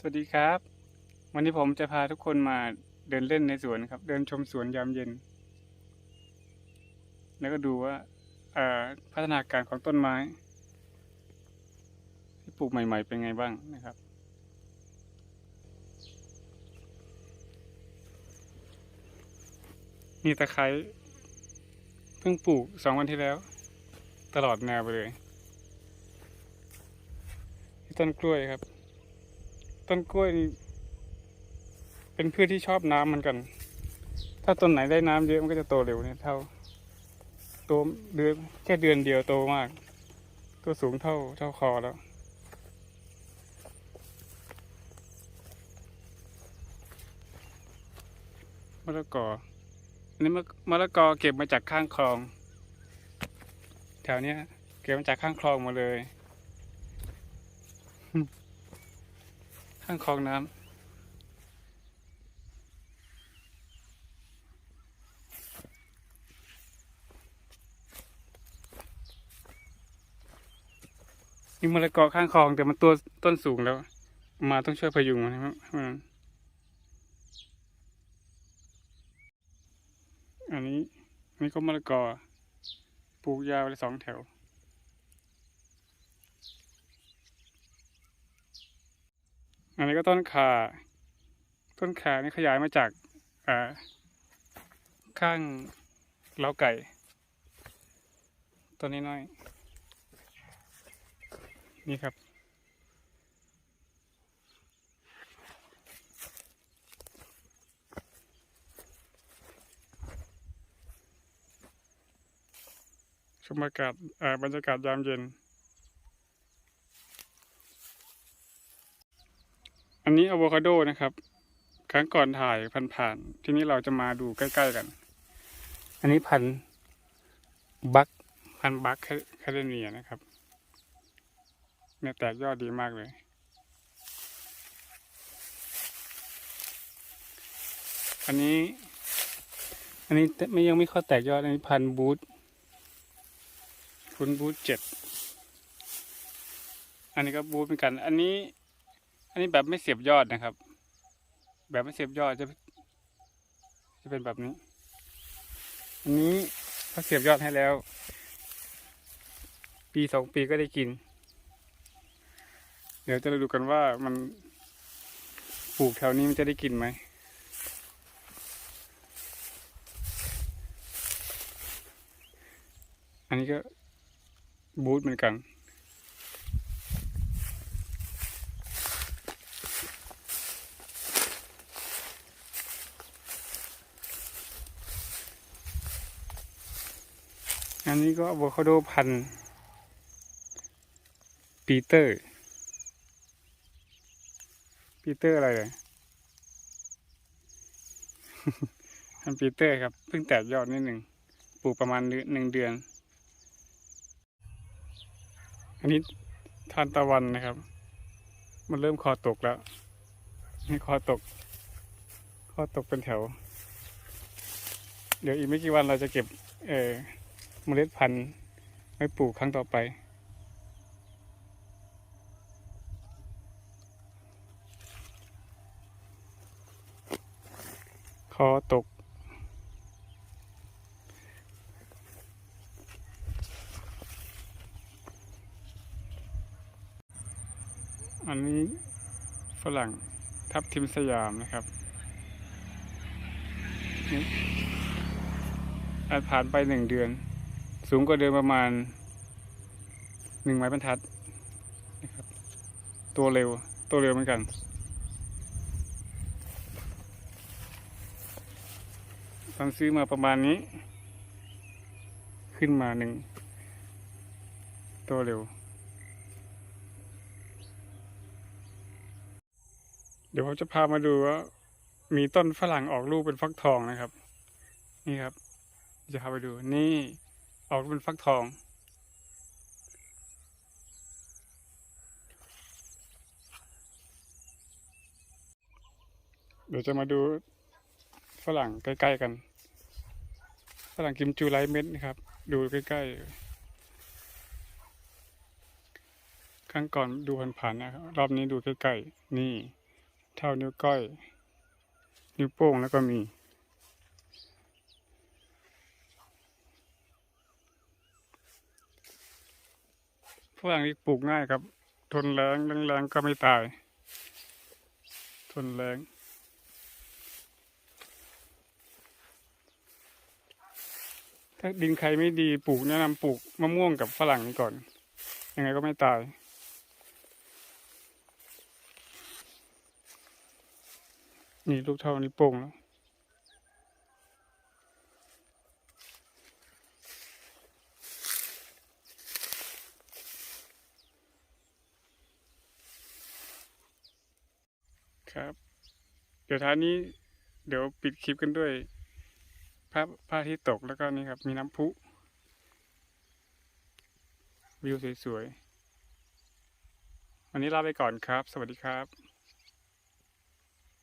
สวัสดีครับ วันนี้ผมจะพาทุกคนมาเดินเล่นในสวนครับ เดินชมสวนยามเย็น แล้วก็ดูว่าพัฒนาการของต้นไม้ ที่ปลูกใหม่ ๆ เป็นไงบ้างนะครับ มีตะไคร้เพิ่งปลูกสองวันที่แล้ว ตลอดแนวไปเลยต้นกล้วยครับ ต้นกล้วยนี่เป็นพืชที่ชอบน้ำเหมือนกัน ถ้าต้นไหนได้น้ำเยอะมันก็จะโตเร็วเนี่ยเท่าโตเดือนแค่เดือนเดียวโตมาก ตัวสูงเท่าเท่าคอแล้วมะละกออันนี้มะละกอเก็บมาจากข้างคลอง แถวเนี้ย เก็บมาจากข้างคลองมาเลย ข้างคลองน้ำนี่มะละกอข้างคลองแต่มันตัวต้นสูงแล้ว มาต้องช่วยพยุงมันนะครับอันนี้อันนี้ก็มะละกอปลูกยาวเลยสองแถว อันนี้ก็ต้นขา ต้นขานี่ขยายมาจากาข้างเล้าไก่ต้นนี้น้อย นี่ครับ ชมบรรยากาศบรรยากาศยามเย็น อันนี้อะโวคาโดนะครับ ครั้งก่อนถ่ายผ่านๆทีนี้เราจะมาดูใกล้ๆกัน อันนี้พันธุ์บัคพันธุ์บัคแคเดเนียนะครับ เนี่ยแตกยอดดีมากเลย อันนี้ อันนี้ไม่ยังไม่เข้าแตกยอด อันนี้พันธุ์บูธคุณบูธเจ็ดอันนี้ก็บูธเหมือนกัน อันนี้ อันนี้แบบไม่เสียบยอดนะครับ แบบไม่เสียบยอดจะ จะเป็นแบบนี้ อันนี้เขาเสียบยอดให้แล้ว ปีสองปีก็ได้กิน เดี๋ยวจะดูกันว่ามันปลูกแถวนี้มันจะได้กินไหมอันนี้ก็บูธเหมือนกัน อันนี้ก็อะโวคาโดพันธุ์ปีเตอร์ ปีเตอร์อะไรเลยพันปีเตอร์ครับ เพิ่งแตกยอดนิดหนึ่งปลูกประมาณเดือหนึ่งเดือน อันนี้ทานตะวันนะครับ มันเริ่มคอตกแล้วนี่คอตก คอตกเป็นแถว เดี๋ยวอีกไม่กี่วันเราจะเก็บ เออ เมล็ดพันธุ์ไว้ปลูกครั้งต่อไป คอตก อันนี้ฝรั่งทับทิมสยามนะครับอาจผ่านไปหนึ่งเดือน สูงกว่าเดิมประมาณหนึ่งไม้บรรทัดนะครับ ตัวเร็ว ตัวเร็วเหมือนกัน ตอนซื้อมาประมาณนี้ ขึ้นมาหนึ่ง ตัวเร็ว เดี๋ยวผมจะพามาดูว่ามีต้นฝรั่งออกลูกเป็นฟักทองนะครับ นี่ครับ จะพาไปดูนี่ ออกเป็นฟักทอง เดี๋ยวจะมาดูฝรั่งใกล้ๆกัน ฝรั่งกิมจูไลท์เม็ดนะครับ ดูใกล้ๆ ครั้งก่อนดูผ่านๆนะครับ รอบนี้ดูใกล้ๆ นี่ เท่านิ้วก้อย นิ้วโป้งแล้วก็มี ฝรั่งนี่ปลูกง่ายครับ ทนแรงแรงๆก็ไม่ตาย ทนแรงถ้าดินใครไม่ดีปลูกแนะนำปลูกมะม่วงกับฝรั่งนี่ก่อน ยังไงก็ไม่ตาย นี่ลูกเท่านี้โป่งแล้ว ครับ เดี๋ยวท้ายนี้เดี๋ยวปิดคลิปกันด้วยพระพระที่ตกแล้วก็นี่ครับ มีน้ำพุ วิวสวยๆ วันนี้ลาไปก่อนครับ สวัสดีครับ